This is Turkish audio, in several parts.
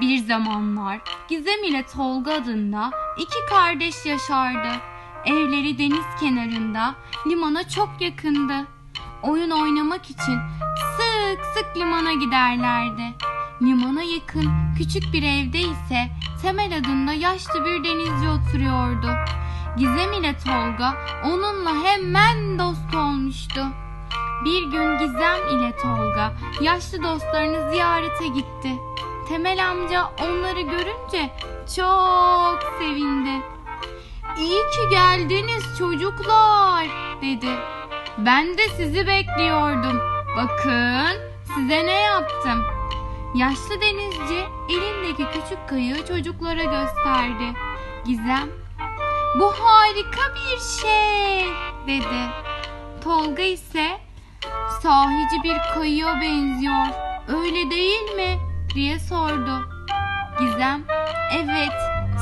Bir zamanlar Gizem ile Tolga adında iki kardeş yaşardı. Evleri deniz kenarında, limana çok yakındı. Oyun oynamak için sık sık limana giderlerdi. Limana yakın küçük bir evde ise Temel adında yaşlı bir denizci oturuyordu. Gizem ile Tolga onunla hemen dost olmuştu. Bir gün Gizem ile Tolga yaşlı dostlarını ziyarete gitti. Temel amca onları görünce çok sevindi. İyi ki geldiniz çocuklar dedi. Ben de sizi bekliyordum. Bakın size ne yaptım. Yaşlı denizci elindeki küçük kayığı çocuklara gösterdi. Gizem, bu harika bir şey dedi. Tolga ise sahici bir kayığa benziyor. Öyle değil mi? Diye sordu. Gizem, evet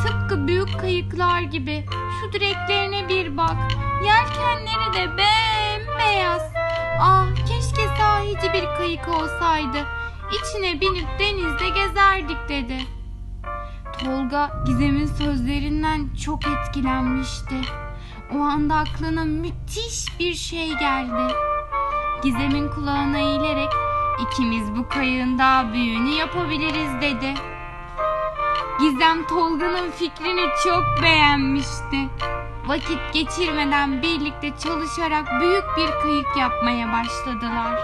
tıpkı büyük kayıklar gibi. Şu direklerine bir bak. Yelkenleri de bembeyaz. Ah keşke sahici bir kayık olsaydı. İçine binip denizde gezerdik dedi. Tolga Gizem'in sözlerinden çok etkilenmişti. O anda aklına müthiş bir şey geldi. Gizem'in kulağına eğilerek ikimiz bu kayığın daha büyüğünü yapabiliriz dedi. Gizem Tolga'nın fikrini çok beğenmişti. Vakit geçirmeden birlikte çalışarak büyük bir kayık yapmaya başladılar.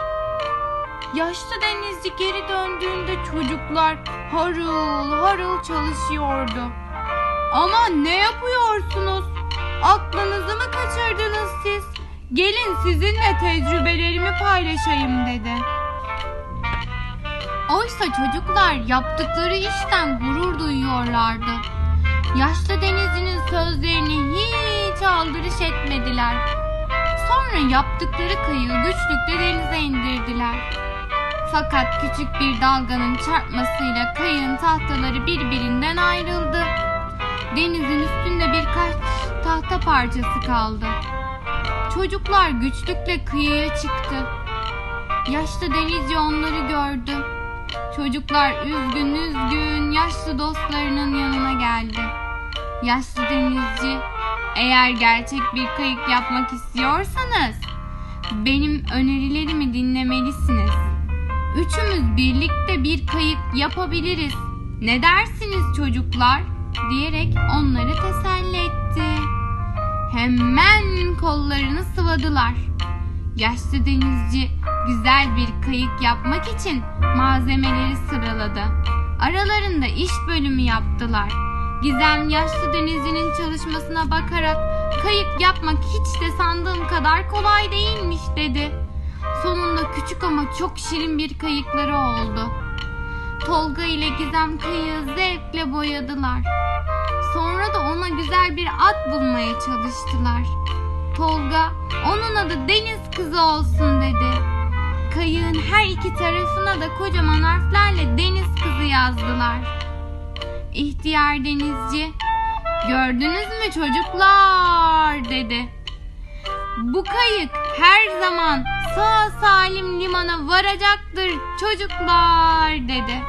Yaşlı denizci geri döndüğünde çocuklar harıl harıl çalışıyordu. Ama ne yapıyorsunuz? Aklınızı mı kaçırdınız siz? Gelin sizinle tecrübelerimi paylaşayım dedi. Oysa çocuklar yaptıkları işten gurur duyuyorlardı. Yaşlı denizcinin sözlerini hiç aldırış etmediler. Sonra yaptıkları kayığı güçlükle denize indirdiler. Fakat küçük bir dalganın çarpmasıyla kayığın tahtaları birbirinden ayrıldı. Denizin üstünde birkaç tahta parçası kaldı. Çocuklar güçlükle kıyıya çıktı. Yaşlı denizci onları gördü. Çocuklar üzgün üzgün yaşlı dostlarının yanına geldi. Yaşlı denizci, eğer gerçek bir kayık yapmak istiyorsanız benim önerilerimi dinlemelisiniz. Üçümüz birlikte bir kayık yapabiliriz. Ne dersiniz çocuklar? diyerek onları teselli etti. Hemen kollarını sıvadılar. Yaşlı denizci güzel bir kayık yapmak için malzemeleri sıraladı. Aralarında iş bölümü yaptılar. Gizem yaşlı denizcinin çalışmasına bakarak kayık yapmak hiç de sandığım kadar kolay değilmiş dedi. Sonunda küçük ama çok şirin bir kayıkları oldu. Tolga ile Gizem kayığı zevkle boyadılar. Sonra da ona güzel bir at bulmaya çalıştılar. Tolga onun adı Deniz Kızı olsun dedi. Kayığın her iki tarafına da kocaman harflerle Deniz Kızı yazdılar. İhtiyar denizci, gördünüz mü çocuklar dedi. Bu kayık her zaman sağ salim limana varacaktır çocuklar dedi.